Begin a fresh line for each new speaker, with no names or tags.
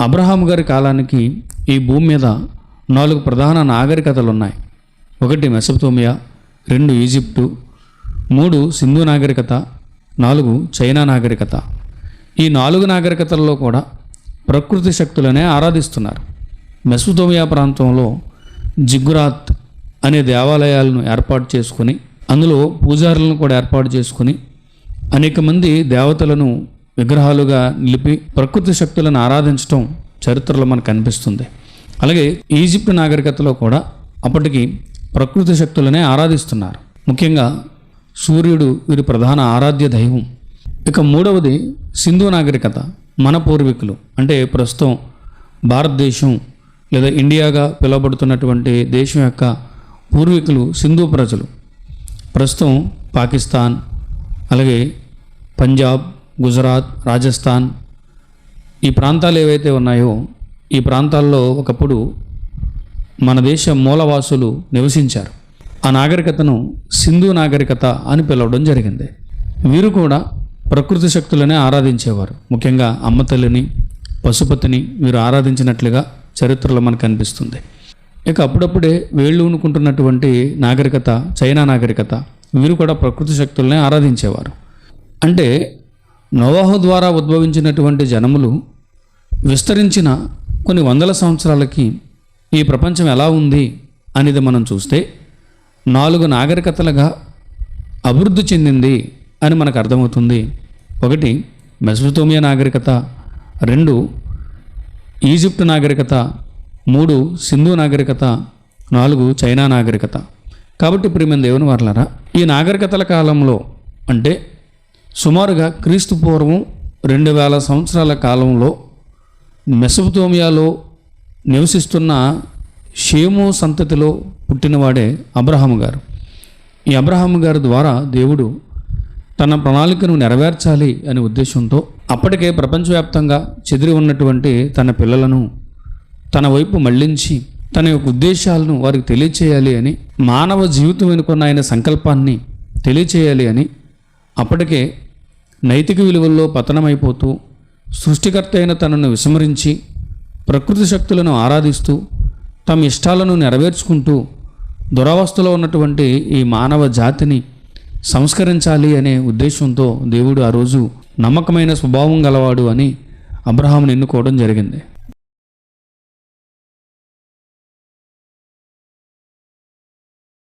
Abraham గారి కాలానికి ఈ భూమి మీద నాలుగు ప్రధాన నాగరికతలు ఉన్నాయి ఒకటి మెసపతోమియా రెండు ఈజిప్టు మూడు సింధు నాగరికత నాలుగు చైనా నాగరికత. ఈ నాలుగు నాగరికతల్లో కూడా ప్రకృతి శక్తులనే ఆరాధిస్తున్నారు. మెసపతోమియా ప్రాంతంలో జిగ్గురాత్ అనే దేవాలయాలను ఏర్పాటు చేసుకుని అందులో పూజారులను కూడా ఏర్పాటు చేసుకుని అనేక మంది దేవతలను విగ్రహాలుగా నిలిపి ప్రకృతి శక్తులను ఆరాధించడం చరిత్రలో మనకు కనిపిస్తుంది అలాగే ఈజిప్ట్ నాగరికతలో కూడా అప్పటికి ప్రకృతి శక్తులనే ఆరాధిస్తున్నారు. ముఖ్యంగా సూర్యుడు వీరి ప్రధాన ఆరాధ్య దైవం. ఇక మూడవది సింధు నాగరికత మన పూర్వీకులు. అంటే ప్రస్తుతం భారతదేశం లేదా ఇండియాగా పిలువబడుతున్నటువంటి దేశం యొక్క పూర్వీకులు సింధు ప్రజలు. ప్రస్తుతం పాకిస్తాన్ అలాగే పంజాబ్ గుజరాత్ రాజస్థాన్ ఈ ప్రాంతాలు ఏవైతే ఉన్నాయో ఈ ప్రాంతాల్లో ఒకప్పుడు మన దేశ మూలవాసులు నివసించారు. ఆ నాగరికతను సింధు నాగరికత అని పిలవడం జరిగింది. వీరు కూడా ప్రకృతి శక్తులనే ఆరాధించేవారు. ముఖ్యంగా అమ్మతల్లిని పశుపతిని వీరు ఆరాధించినట్లుగా చరిత్రలో మనకు కనిపిస్తుంది ఇక అప్పుడప్పుడే వేళ్ళు ఉనుకుంటున్నటువంటి నాగరికత చైనా నాగరికత వీరు కూడా ప్రకృతి శక్తులనే ఆరాధించేవారు. అంటే నోవాహు ద్వారా ఉద్భవించినటువంటి జనములు విస్తరించిన కొన్ని వందల సంవత్సరాలకి ఈ ప్రపంచం ఎలా ఉంది అనేది మనం చూస్తే నాలుగు నాగరికతలుగా అభివృద్ధి చెందింది అని మనకు అర్థమవుతుంది. ఒకటి మెసోతోమియా నాగరికత రెండు ఈజిప్ట్ నాగరికత మూడు సింధు నాగరికత నాలుగు చైనా నాగరికత. కాబట్టి ప్రియమైన దేవుని వర్లరా ఈ నాగరికతల కాలంలో అంటే సుమారుగా క్రీస్తు పూర్వం రెండు వేల సంవత్సరాల కాలంలో మెసపుతోమియాలో నివసిస్తున్న షేము సంతతిలో పుట్టినవాడే అబ్రహం గారు. ఈ అబ్రహం గారి ద్వారా దేవుడు తన ప్రణాళికను నెరవేర్చాలి అనే ఉద్దేశంతో అప్పటికే ప్రపంచవ్యాప్తంగా చెదిరి ఉన్నటువంటి తన పిల్లలను తన వైపు మళ్ళించి తన యొక్క ఉద్దేశాలను వారికి తెలియచేయాలి అని మానవ జీవితం వెనుకున్న ఆయన సంకల్పాన్ని తెలియచేయాలి అని అప్పటికే నైతిక విలువల్లో పతనమైపోతూ సృష్టికర్త అయిన తనను విస్మరించి ప్రకృతి శక్తులను ఆరాధిస్తూ తమ ఇష్టాలను నెరవేర్చుకుంటూ దురవస్థలో ఉన్నటువంటి ఈ మానవ జాతిని సంస్కరించాలి అనే ఉద్దేశంతో దేవుడు ఆ రోజు నమ్మకమైన స్వభావం గలవాడు అని అబ్రహామును ఎన్నుకోవడం జరిగింది.